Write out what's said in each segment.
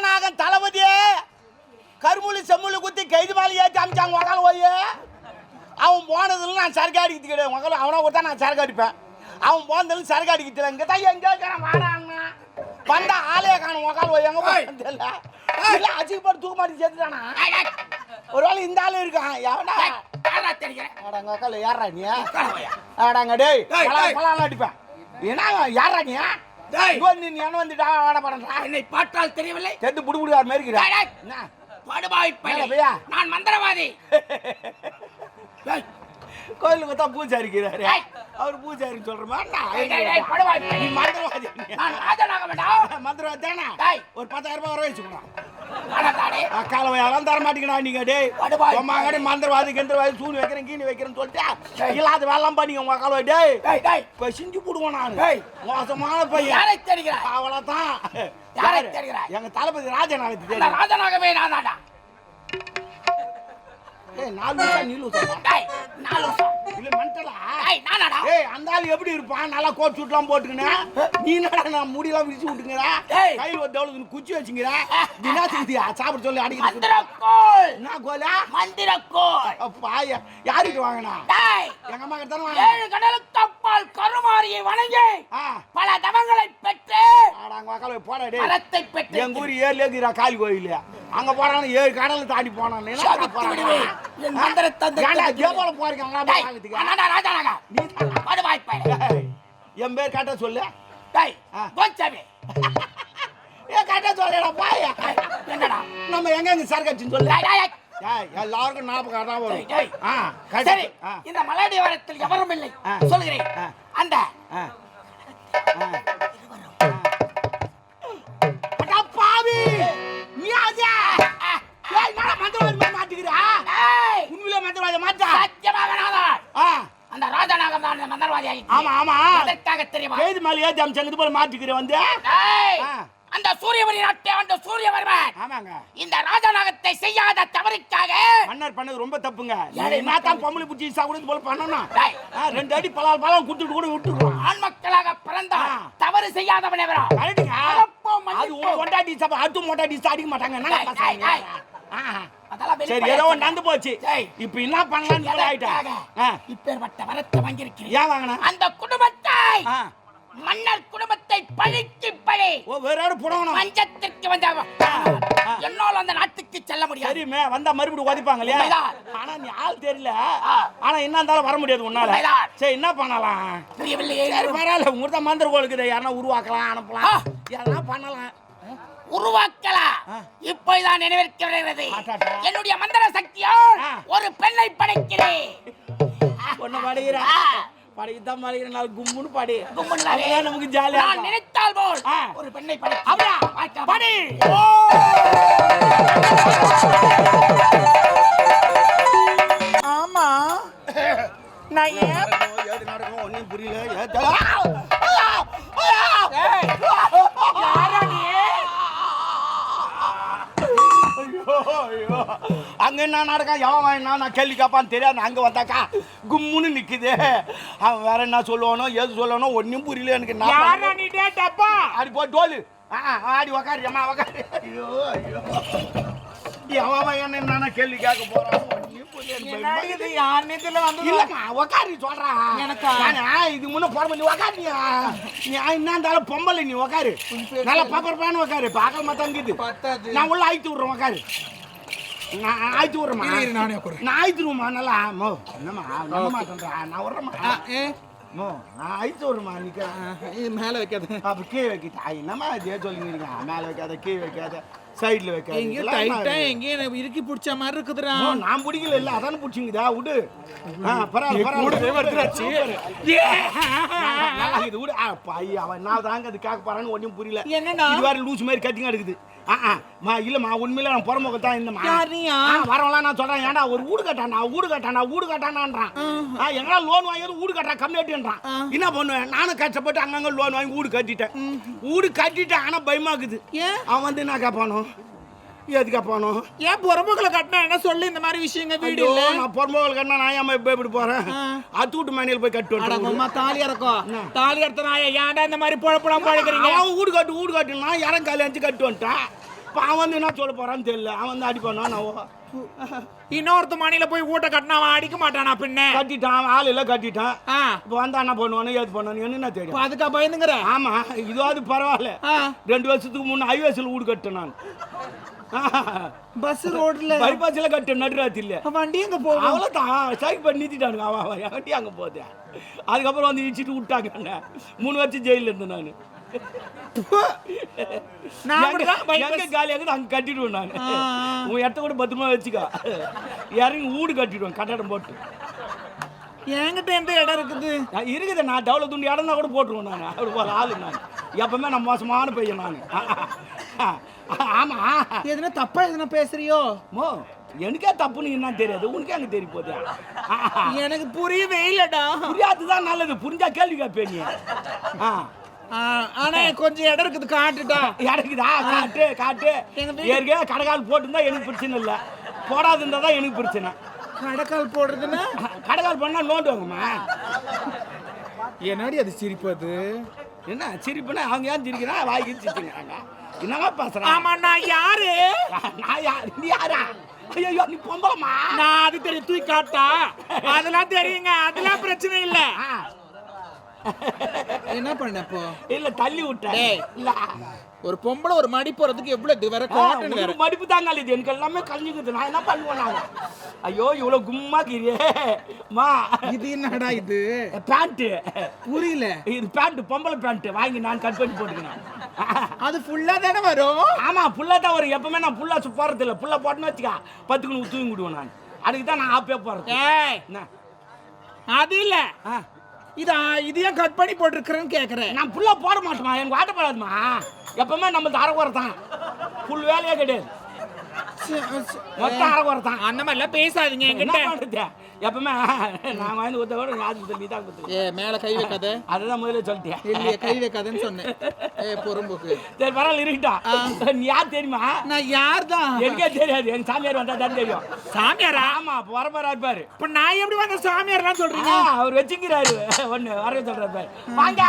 இந்த ராஜநாகன் தளபதியே. கருமுழி செம்முழி குத்தி கைது மேலே ஏற்றி அமிச்சாங்க உக்கால போய். அவன் போனதுல நான் சரக்கு அடிக்கிறது கிடையாது. உக்கால அவனை கொடுத்தா நான் சரக்கு அடிப்பேன். அவன் போனதுல சரக்கு அடிக்கிறது இங்கே தான் எங்கே இருக்கிறான் வாடாங்க வந்தா ஆளே காணும். உக்கால போய் எங்கே போய் தெரியல. இல்லை அச்சுக்கு போட்டு தூக்க மாட்டி சேர்த்துட்டானா? ஒருவேளை இந்த ஆளு இருக்கான் எவனா ஆடாங்க உக்கால யாரா நீ? ஆடாங்க டேய் பலாம் அடிப்பேன். என்ன யாரா நீ? நீ என்ன வந்துட்டா வாட என்னை பார்த்தால் தெரியவில்லை. செத்து புடு புடுவார் மாதிரி இருக்கிறா படுபாய் போயா? நான் மந்திரவாதி. கோயிலுக்கு தான் பூஜாரி இருக்கிறாரு. அவர் பூஜாரி சொல்றமா. மந்திரவாதி மந்திரவாதி தானே. ஒரு பத்தாயிரம் ரூபாய் வர வச்சுக்கணும் அக்கால எல்லாம் தர மாட்டீங்கடா நீங்க டேய் படுபாய். உமா கடை மந்திரவாதி கந்திரவாதி சூனி வைக்கிறேன் கீனி வைக்கிறேன்னு சொல்லிட்டு இல்லாத வேலைலாம் பண்ணிங்க உங்க டேய், டேய், இப்ப செஞ்சு போடுவோம் நான். மோசமான பையன் யாரை தேடுகிறாய்? அவ்வளவுதான் யாரை? தேடுகிறாய்? எங்க தளபதி ராஜநாகத்தை தெரியும் ராஜனாகவே நான் தான்டா. ஏய் நாலு நிமிஷம் நாலு. இல்ல அந்த ஆள் எப்படி இருப்பான் நல்லா கோட் சூட்லாம் போட்டுக்கினேன் நீ என்னடா நான் முடியெல்லாம் விரிச்சு விட்டுங்கிற. கையில் ஒரு தவளுக்கு குச்சி வச்சுங்கிற தினா செய்தியா சாப்பிட சொல்லி அடிக்கிறது மந்திரக்கோள். என்ன கோலா மந்திரக்கோள். அப்பா யா- யார்கிட்ட வாங்கினா? எங்க அம்மா கிட்ட தானே வாங்கினா? ஏழு கடலுக்கு அப்பால் கருமாரியை வணங்கி பல தவங்களை பெற்று ஆடா அங்க வாக்கால போடா டேய். மரத்தை பெற்று எங்க ஊர் ஏர்ல இருக்கிற காளி கோயில். அங்க போறான் ஏழு கடலை தாண்டி போனான். என்ன மந்திரத்தந்தை ஏன்டா தந்தை ஜேபோல போறீங்க அங்க. நீ பையன். டேய், என் பேர் கட்ட சொல்லு. டேய். கோச்சாமி. கட்ட சொல்லடா பாயா என்னடா? நம்ம எங்க எங்க சரக்கு அடிச்சுன்னு சொல்லு. எல்லாருக்கும் ஞாபகம் தான் வரும். சரி சரி இந்த மலையடிவாரத்தில் எவரும் இல்லை. ஆ. அந்த அமிச்சாங்க இது போல மாட்டிக்கிற வந்து. அந்த சூரியவரி நாட்டை அந்த சூரியவர்மன். ஆமாங்க. இந்த ராஜநாகத்தை செய்யாத தவறுக்காக மன்னர் பண்ணது ரொம்ப தப்புங்க. என்ன தான் பொம்பளை பிடிச்சி இது போல பண்ணணும் ரெண்டு அடி பலால் பழம் கொடுத்துட்டு கூட விட்டுருவோம் ஆண் மக்களாக பிறந்தா. தவறு செய்யாதவன் மறப்போம், அது கொண்டாடி சாப்பிட அடுத்து மொட்டாடி அடிக்க மாட்டாங்க. சரி ஏதோ. நடந்து போச்சு. இப்போ என்ன பண்ணலாம்னு போல ஆயிட்டா? எதற்காக? ஆ. இப்பேற்பட்ட வரத்தை வாங்கியிருக்கிறேன். ஏன் வாங்கினா? அந்த குடும்பத்தை. மன்னர் குடும்பத்தை பழிக்கு பழி ஓ வேற யாரும் புடவணும் பஞ்சத்திற்கு வந்த. என்னால் அந்த நாட்டுக்கு செல்ல முடியாது சரிமே வந்தா மறுபடியும் உதைப்பாங்க இல்லையா. ஆனா நீ ஆள் தெரியல. ஆனா என்ன இருந்தாலும் வர முடியாது உன்னால. சரி என்ன பண்ணலாம் புரியவில்லையே பரவாயில்ல உங்க தான் மந்திர கோளுக்கு யாருன்னா உருவாக்கலாம் அனுப்பலாம். யாருன்னா பண்ணலாம் உருவாக்கலாம். இப்போதான் நினைவிருக்கிறது. என்னுடைய மந்திர சக்தியால். ஒரு பெண்ணை படைக்கிறேன் ஒன்னு படைகிறேன். படைக்கத்தான் படைக்கிறேன் நான் கும்முன்னு படி கும்முன்னு நமக்கு ஜாலியா நான். நினைத்தால் போல் ஆ. ஒரு பெண்ணை படை? பார்க்கலாம். படி. ஆமா நான் ஏன் ஏது நடக்கும் ஒன்னும் புரியல ஏது- யாரா நீ ஐயோ, ஐயோ. என்ன நடக்கும் எவன் வாங்கினா நான் கேள்வி கேட்பான்னு தெரியாது. அங்க வந்தாக்கா கும்முன்னு நிக்குது. அவன் வேற என்ன சொல்லுவானோ ஏது சொல்லுவானோ ஒன்னும் புரியல எனக்கு. என்ன யாரா பண்றது? நீ டே டப்பா? ஆடி போ டோலு. ஆ ஆடி உக்காரு அம்மா உக்காரு. ஐயோ ஐயோ. எவன் என்ன கேள்வி கேட்க போறான் ஒன்னும் புரியல எனக்கு. என்ன பயமா இது இருக்குது. யார் நேத்துல வந்து இல்லம்மா உக்காரி சொல்றான் எனக்கா? நானு, இது முன்ன போட நீ உக்காரியா நீ என்ன இருந்தாலும் பொம்பளை நீ உக்காரு. நல்லா பாப்பரப்பான்னு உக்காரு. பார்க்க மாட்டாங்குது பத்தாது. நான் உள்ள ஆயிட்டு விடுறேன் உக்காரு. நான் ஆயிட்டு விடுறேம்மா நானே உட்காருறேன். நான் ஆயிட்டு விடுமா நல்லா மோ என்னம்மா நம்ப மாட்டேன்றா நான் விடுறேம்மா மோ நான் ஆயிட்டு விடுறேம்மா நிக்கிறேன் மேல வைக்காத. அப்ப கீழே வைக்கிட்டா என்னம்மா இதே சொல்லிங்க மேலே வைக்காத கீழே வைக்காத. சைடுல வைக்க எங்கேயும் டைட்டா எங்கேயும் இறுக்கி பிடிச்ச மாதிரி இருக்குதுடா. நான் பிடிக்கல. இல்ல அதானே பிடிச்சிங்கதா விடு. ஆ, பரவாயில்ல பரவாயில்ல இருக்குது விடு. பைய அவன் நான் தாங்க அது கேட்க போறான்னு ஒன்றும் புரியல. என்னண்ணா? இது வேற லூஸ் மாதிரி கட்டிங்க எடுக்குது மா இல்லம்மா உண்மையில நான் புறமுக தான்? ஆ, வரவெல்லாம் நான் சொல்றேன். ஏன்டா ஒரு வீடு கட்டானா வீடு கட்டானா வீடு கட்டானான்றான் ஆ. எங்கடா லோன் வாங்கி வீடு கட்டா கம்மியாட்டுன்றான் என்ன பண்ணுவேன்? நானும் கஷ்டப்பட்டு அங்கங்க லோன் வாங்கி வீடு கட்டிட்டேன். வீடு கட்டிட்டேன் ஆனா பயமாக்குது. ஏன்? அவன் வந்து என்ன கேட்பானோ எது கேட்பானோ ஏன் புறமுகளை கட்டினா என்ன சொல்லு? இந்த மாதிரி விஷயங்க இல்ல. நான் பொறும்போல் கட்டினா நான் ஏன் இப்ப எப்படி போறேன்? அத்தூட்டு மேனியில் போய் கட்டு அம்மா தாலி இறக்கும் தாலி இறத்த நான் ஏன்டா இந்த மாதிரி பொழப்பலாம் பழக்கிறீங்க அவன் வீடு கட்டு வீடு கட்டுனா இடம் காலி அஞ்சு கட்டு வந்துட்டான் இப்போ அவன் வந்து என்ன சொல்ல போறான்னு தெரியல. அவன் வந்து அடிப்பானா நான் இன்னொருத்த மணில போய் ஊட்ட கட்டினா அவன் அடிக்க மாட்டானா பின்ன? கட்டிட்டான் ஆள் எல்லாம் கட்டிட்டான். இப்போ வந்தா என்ன பண்ணுவானு ஏது பண்ணுவானு என்ன தெரியும் அதுக்கா பயந்துங்கிற? ஆமா இதுவாது பரவாயில்ல. ரெண்டு வருஷத்துக்கு முன்ன ஹைவேஸில் வீடு கட்டேன் நான். பஸ் ரோட்ல. பைபாஸில் கட்டேன் நடுராத்திரில வண்டி எங்க போகும்? அவ்வளோதான் ஸ்ட்ரைக் பண்ணி நிறுத்திட்டானுங்க அவன் வண்டி அங்கே போகுது. அதுக்கப்புறம் வந்து இடிச்சிட்டு விட்டாங்க மூணு வருஷம் ஜெயிலில் இருந்தேன் நான். கட்டிடுவேன் நான். உன் இடத்த கூட பத்திரமா வச்சுக்கோ. இறங்கி வீடு கட்டிடுவேன் கட்டடம் போட்டு. என்கிட்ட எந்த இடம் இருக்குது? நான் இருக்குது நான் டவுல துண்டு இடம்னா கூட போட்டுருவேன் நான். அப்படி ஆளு நான். எப்பவுமே நான் மோசமான பையன் நான். ஆமா. எதுனா தப்பா எதுனா பேசுறியோ? மோ எனக்கே தப்புன்னு என்ன தெரியாது. உனக்கே அங்கே தெரிய போதே. எனக்கு புரியவே இல்லடா. புரியாதுதான் நல்லது. புரிஞ்சா கேள்வி கேட்பேன் ஆ, ஆனா கொஞ்சம் இடம் இருக்குது காட்டுடா. இறக்குதா காட்டு காட்டு. ஏற்கனவே கடைக்கால் போட்டிருந்தா எனக்கு பிரச்சனை இல்லை. போடாது இருந்தா தான் எனக்கு பிரச்சனை. கடைக்கால் போடுறதுன்னா? கடைக்கால் பண்ணா நோண்டுவாங்கம்மா என்னடி அது சிரிப்பது என்ன சிரிப்புனா அவங்க ஏன் சிரிக்கிறா? வாய்க்கு சிரிச்சுங்கிறாங்க என்னங்க பேசுறான் ஆமா நான் யாரு? நான் யார்? நீ யாரா? ஐயோ நீ பொம்பளமா நான் அது தெரியும் தூக்கி காட்டா? அதெல்லாம் தெரியுங்க அதெல்லாம் பிரச்சனை இல்ல. என்ன பண்ண இப்போ? இல்ல தள்ளி விட்டேன். இல்ல. ஒரு பொம்பளை ஒரு மடி போறதுக்கு எவ்வளவு வேற காட்டன் வேற. மடிப்பு தாங்க இது. எனக்கு எல்லாமே கழிஞ்சுக்குது நான் என்ன பண்ணுவேன் நான்? ஐயோ இவ்வளவு கும்மா கிரியே மா. இது என்னடா இது? பேண்ட் புரியல. இது பேண்ட் பொம்பளை பேண்ட் வாங்கி நான் கட் பண்ணி போட்டுக்கிறேன். அது ஃபுல்லா தானே வரும்? ஆமா புல்லா தான் வரும். எப்பவுமே நான் புல்லா போறது இல்ல புல்லா போட்டேன்னு வச்சுக்கா பத்துக்கு தூங்கி விடுவேன் நான். அதுக்கு தான் நான் ஆப்பே என்ன? அது இல்ல. இதா இது ஏன் கட் பண்ணி போட்டிருக்கிறேன்னு கேக்குறேன். நான் புல்லா போட மாட்டேமா எனக்கு வாட்டப்படாதுமா எப்பவுமே நம்ம அரைக்குறை தான். புல் வேலையே கிடையாது. மொத்தம் அரைக்குறை தான். அந்த மாதிரிலாம் பேசாதீங்க என்கிட்ட. எப்பவுமே நான் வாங்கி கொடுத்த ஆஸ்பத்திரி நீ தான் கொடுத்து ஏ மேல கை வைக்காத. அதுதான் முதல்ல சொல்லிட்டேன் இல்லையே கை வைக்காதன்னு சொன்னேன். ஏ பொறும்போக்கு. சரி பரவாயில்ல இருக்கட்டும் நீ யார் தெரியுமா? நான் யார் தான் எனக்கே தெரியாது. எங்க சாமியார் வந்தா தான் தெரியும். சாமியாரா? ஆமா அப்ப வரப்பாரு இருப்பாரு. இப்ப நான் எப்படி வந்த சாமியார்லாம் சொல்றீங்க? அவர் வச்சுக்கிறாரு. ஒண்ணு வர சொல்றாரு பாரு. வாங்க.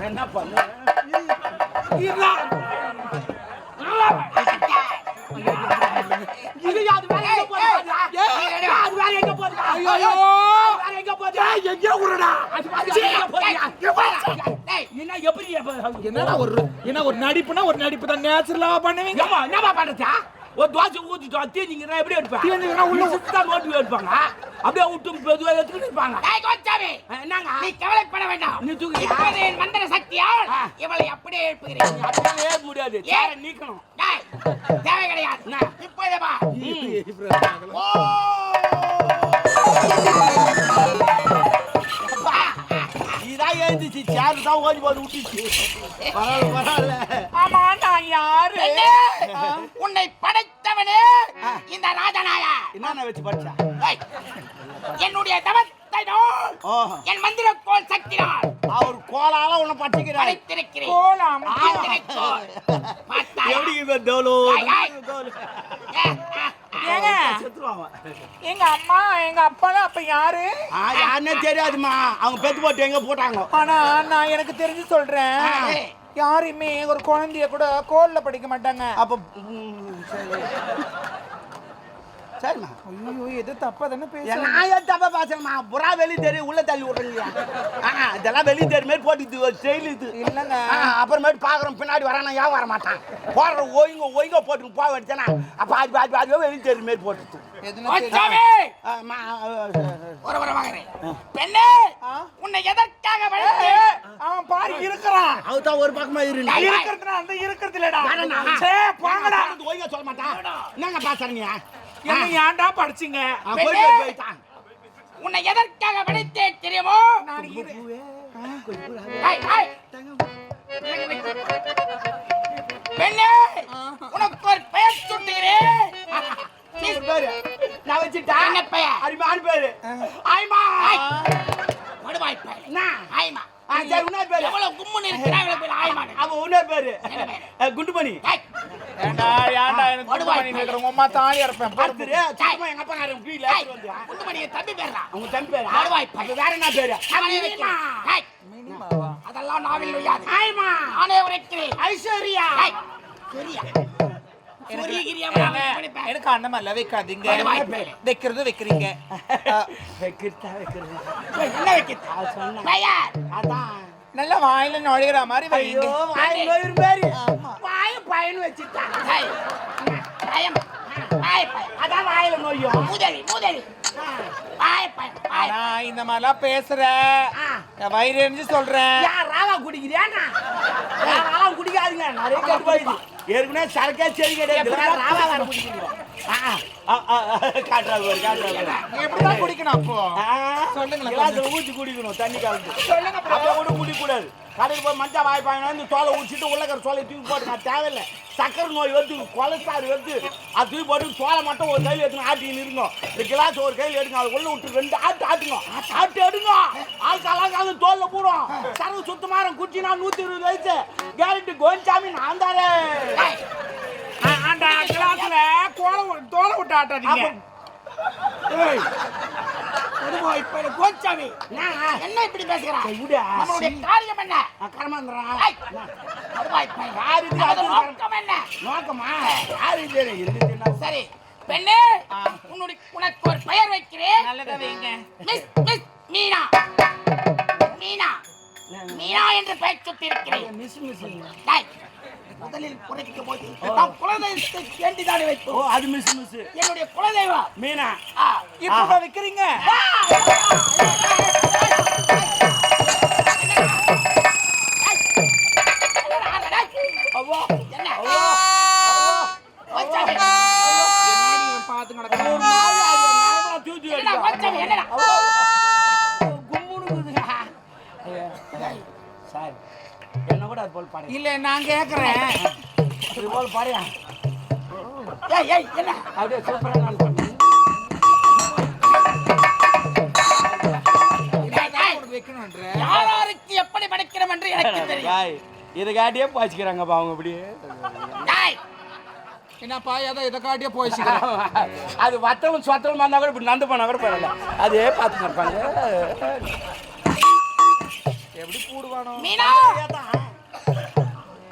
என்ன என்ன ஒரு நடிப்புனா ஒரு நடிப்பு தான். நேச்சுரலா பண்ணுவீங்க? ஒரு தோசை ஊத்திட்டோம் தீஞ்சிங்கன்னா எப்படி எடுப்பேன் தீஞ்சிங்கன்னா உள்ள நோட்டு எடுப்பாங்க அப்படியே விட்டு எடுத்துக்கிட்டு இருப்பாங்க என்னங்க நீ கவலைப்பட வேண்டாம் நீ தூக்கு. இப்போது என் மந்திர சக்தியால். இவளை அப்படியே எழுப்புகிறேன் அப்படியே ஏற முடியாது சேரை நீக்கணும் டேய், தேவை கிடையாது என்ன? இப்போதே எழுந்துச்சு சேரு தான் ஓடி போது விட்டுச்சு பரவாயில்ல பரவாயில்ல ஆமா நான் யாரு உன்னை படைத்தவனே இந்த ராஜநாயா. என்னென்ன வச்சு படிச்சா? என்னுடைய தவத்தை என் மந்திர கோல் சக்தினால். அவர் கோலால உன்னை பட்டிக்கிறாரு படைத்திருக்கிறேன். கோலாம்? எப்படி இவன் தோலோ? ஏங்க? எங்க அம்மா எங்க அப்பாலாம் அப்ப யாரு? யாருன்னே தெரியாதுமா அவங்க பெத்து போட்டு எங்க போட்டாங்க. ஆனா நான் எனக்கு தெரிஞ்சு சொல்றேன். யாருமே ஒரு குழந்தைய கூட கோல்ல படிக்க மாட்டாங்க. அப்ப சரிம்மா. ஐயோ எது தப்பா தானே பேச நான் ஏன் தப்பா பேசுறேம்மா புறா வெளி தெரியும் உள்ள தள்ளி விடுறீங்க ஆ இதெல்லாம் வெளி தெரியும் மாதிரி போட்டு ஒரு செயல் இது. இல்லங்க. அப்புறமேட்டு பார்க்குறோம் பின்னாடி வரானா ஏன் வர மாட்டான் போடுற ஓய்ங்க ஓய்ங்க போட்டு போக வச்சேனா பாதி பாதி பாதி வெளி தெரியும் மாதிரி ஒரு பெண்ணே! உன்னை எதற்காக அவன் பாரு இருக்கிறான். அவர் தான் ஒரு பக்கமா இரு இருக்கிறதுனா அந்த இருக்கிறது இல்லடா? சே போங்கடா ஒய்யா சொல்ல மாட்டான். என்னங்க பாக்குறீங்க என்ன ஏன்டா படிச்சீங்க? உன்னை எதற்காக வளைத்தேன் தெரியுமோ. பெண்ணே! உனக்கு ஒரு பெயர் சுட்டுகிறேன் பேரு. நான் வச்சுட்டேன் என்ன பெயர்? அரிமான பேரு. ஆய்மா! மடுவாய் என்ன? ஆய்மா. சரி, இன்னொரு பேரு. எவ்வளவு கும்முன்னு இருக்கிறாங்க பேர்? அவன் இன்னொரு பேரு. பேரு? குண்டுமணி. எனக்கு பண்ணிட்டு இருக்கிற உங்க அம்மா தாலி இறப்பேன் போடு, அடுத்தது சுத்தமா எங்க அப்பா நான் ஏய், எடுத்துட்டு வந்து தம்பி தம்பி பேரு? பெயர். அப்ப வேற என்ன பேரு? நானே வைக்கிறேன். ஏய், அதெல்லாம் நாவில் நுழையாது. ஆய்மா. நானே உரைக்கிறேன். ஐஸ்வர்யா. ஏய், சொரியா. எனக்கு அந்த மாதிரிலாம் வைக்காதீங்க. வைக்கிறது வைக்கிறீங்க. வைக்கிறதா வைக்கிறது? ஏய், என்ன வைக்கிறது? சொன்னேன். பெயர். அதான். நல்லா வாயில நுழைகிற மாதிரி ஐயோ வைங்க வாய் நோயிரு பேரு வாய பயன் வச்சுட்டான் பயம். அதான் வாயில நோயும் முதலி முதலி இந்த மாதிரிலாம் பேசுற. ஆ. என் வயிறு எரிஞ்சு சொல்றேன். ராவா குடிக்கிறியாண்ணா யார் ராவா குடிக்காதீங்க. நிறைய கட்டு போயிடுது ஏற்கனவே சரக்கே சரி கிடையாது. குடிக்கணும். அப்போ? கிளாஸ்ல ஊத்தி குடிக்கணும் தண்ணி கலந்து. சொல்லுங்க அப்படியே கூட குடிக்க கூடாது கடையில் போய் மஞ்சள் வாய் பாயணும் சோலை தோலை ஊற்றிட்டு உள்ளக்கிற சோலை தூக்கி போட்டு நான் தேவையில்லை. சக்கரை நோய் வந்து கொலஸ்ட்ரால் வந்து அது தூக்கி போட்டு சோலை மட்டும் ஒரு கையில் எடுத்து ஆட்டின்னு இருந்தோம். இந்த கிளாஸ் ஒரு கையில் எடுங்க அது உள்ள விட்டு ரெண்டு ஆட்டு ஆட்டுங்க. ஆட்டு எடுங்க. ஆள் காலம் தோல்ல போடும் சரவு சுத்தமாரம் குச்சினா நூற்றி இருபது வயசு. கேரண்டி கோயின்சாமி நான் தாரே அந்த கிளாஸில் கிளாஸ்ல தோலை விட்டு ஆட்டாதீங்க. கொடுமோ, இப்ப கோச்சாமி. நான் என்ன இப்படி பேசுகிறா. நம்மளுடைய காரியம் என்ன? நோக்கம் என்ன? நோக்கமா? யாரு சரி பெண்ணே உன்னுடைய உனக்கு ஒரு பெயர் வைக்கிறேன். நல்லதா வைங்க. Miss miss Meena. Meena. Meena என்று பெயர் சுட்டி இருக்கிறேன் மிஸ் மிஸ். முதலில் குறைக்கும் போது நம் குலதெய்வத்தை வேண்டிதானே ஓ வைத்தோம் அது மிஸ் மிஸ். என்னுடைய குலதெய்வம். மீனா. இப்போ வைக்கிறீங்க. கேக்குறேன். இது போல் பாடியா ஏய் ஏய் என்ன? அப்படியே சூப்பரா நான் பண்ணேன் டேய், டேய், உனக்கு வைக்கணும்ன்ற யாராருக்கு எப்படி படைக்கிறோம் என்று எனக்கு தெரியும். காய் இதை காட்டியே பாய்ச்சிக்கிறாங்கப்பா அவங்க அப்படியே டேய், என்னப்பா ஏதோ இதை காட்டியே போயிச்சுக்கிறேன் அது வத்தவன் சொத்தவன் வந்தா கூட இப்படி நந்து போனா கூட பரவாயில்ல. அதே பார்த்து இருப்பாங்க. எப்படி கூடுவானோ.